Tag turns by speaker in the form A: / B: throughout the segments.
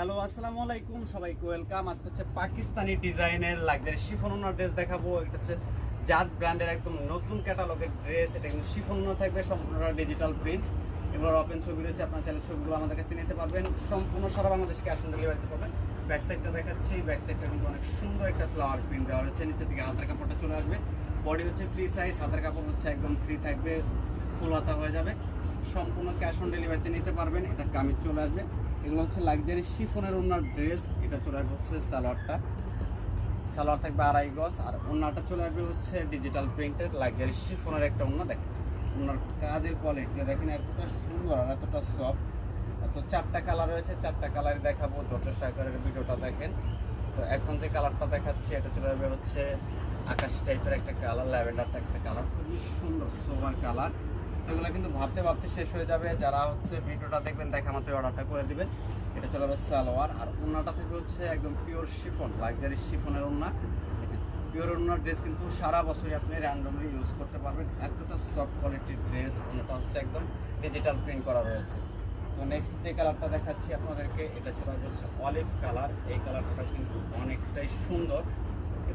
A: Hello, আসসালামু আলাইকুম। সবাইকে ওয়েলকাম আজকে হচ্ছে পাকিস্তানি ডিজাইনের লাক্সারি শিফন ওনার ড্রেস দেখাবো। এটা হচ্ছে জাত ব্র্যান্ডের একদম নতুন ক্যাটালগের ড্রেস এটা কিন্তু শিফন থাকবে, সম্পূর্ণ ডিজিটাল প্রিন্ট এগুলোর ওপেন ছবি রয়েছে, আপনার চাইলে ছবিগুলো আমাদের কাছে নিতে পারবেন। সম্পূর্ণ সারা বাংলাদেশে ক্যাশ অন ডেলিভারিতে পাবেন ব্যাক সাইডটা দেখাচ্ছি। ব্যাক সাইডটা কিন্তু অনেক সুন্দর একটা ফ্লাওয়ার প্রিন্ট দেওয়া রয়েছে। নিচে থেকে হাতের কাপড়টা চলে আসবে। বডি হচ্ছে ফ্রি সাইজ হাতের কাপড় হচ্ছে একদম ফ্রি থাকবে, ফুল হাতা হয়ে যাবে। সম্পূর্ণ ক্যাশ অন ডেলিভারিতে নিতে পারবেন। এটা কামিজ চলে আসবে। এগুলো হচ্ছে লাক্সারি শিফনের ওনার ড্রেস, এটা চলে আসবে হচ্ছে সালোয়ারটা। সালোয়ার থাকবে আড়াই গজ, আর ওনাটা চলে আসবে হচ্ছে ডিজিটাল প্রিন্টের লাক্সারি শিফনের একটা ওনা, দেখেন। ওনার কাজের কোয়ালিটি দেখেন, এতটা সুন্দর আর এতটা সফট তো চারটা কালার রয়েছে, চারটা কালার দেখাবো, ধৈর্য সহকারের ভিডিওটা দেখেন। তো এখন যে কালারটা দেখাচ্ছি, এটা চলে যাবে হচ্ছে আকাশ টাইপের একটা কালার ল্যাভেন্ডার একটা কালার খুবই সুন্দর সোভার কালার এগুলো কিন্তু ভাবতে ভাবতে শেষ হয়ে যাবে। যারা হচ্ছে ভিডিওটা দেখবেন, দেখা মাত্র অর্ডারটা করে দিবেন। এটা চলে যাবে সালোয়ার। আর ওনাটা থেকে হচ্ছে একদম পিওর শিফন লাক্সারি শিফনের ওনা পিওর ওনার ড্রেস কিন্তু সারা বছরই আপনি র্যান্ডমলি ইউজ করতে পারবেন। এতটা সফট কোয়ালিটির ড্রেস ওনাটা হচ্ছে একদম ডিজিটাল প্রিন্ট করা রয়েছে। তো নেক্সট যে কালারটা দেখাচ্ছি আপনাদেরকে, এটা চলে হচ্ছে অলিভ কালার এই কালারটা কিন্তু অনেকটাই সুন্দর।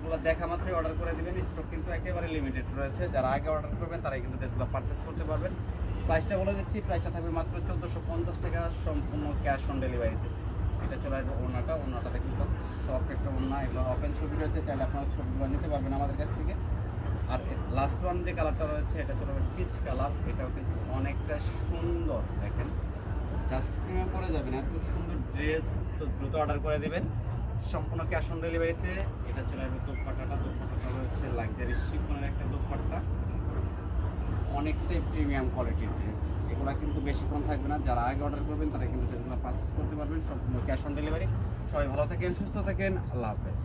A: এগুলো দেখা মাত্রই অর্ডার করে দেবেন। স্টক কিন্তু একেবারে লিমিটেড রয়েছে। যারা আগে অর্ডার করবেন, তারাই কিন্তু ড্রেসগুলো পারচেস করতে পারবেন। প্রাইসটা বলে দিচ্ছি প্রাইসটা থাকবে মাত্র চোদ্দোশো পঞ্চাশ টাকা সম্পূর্ণ ক্যাশ অন ডেলিভারিতে এটা চলে আসবে ওনাটা ওনাটাতে কিন্তু সফট একটা ওনা এগুলো ওপেন ছবি রয়েছে, চাইলে আপনারা ছবিগুলো নিতে পারবেন আমাদের কাছ থেকে। আর লাস্ট ওয়ান যে কালারটা রয়েছে, এটা চলে আসবে পিচ কালার এটাও কিন্তু অনেকটা সুন্দর, দেখেন। জাস্ট করে যাবেন, এত সুন্দর ড্রেস তো দ্রুত অর্ডার করে দেবেন। সম্পূর্ণ ক্যাশ অন ডেলিভারিতে এটা চলে আসবে দোপাট্টাটা। দোপাট্টাটা রয়েছে লাক্সারি শিফনের একটা দোপাট্টা। অনেকটাই প্রিমিয়াম কোয়ালিটির ড্রেস এগুলো কিন্তু বেশিক্ষণ থাকবে না। যারা আগে অর্ডার করবেন, তারা কিন্তু ড্রেসগুলো পারচেস করতে পারবেন। সম্পূর্ণ ক্যাশ অন ডেলিভারি সবাই ভালো থাকেন, সুস্থ থাকেন। আল্লাহ হাফেজ।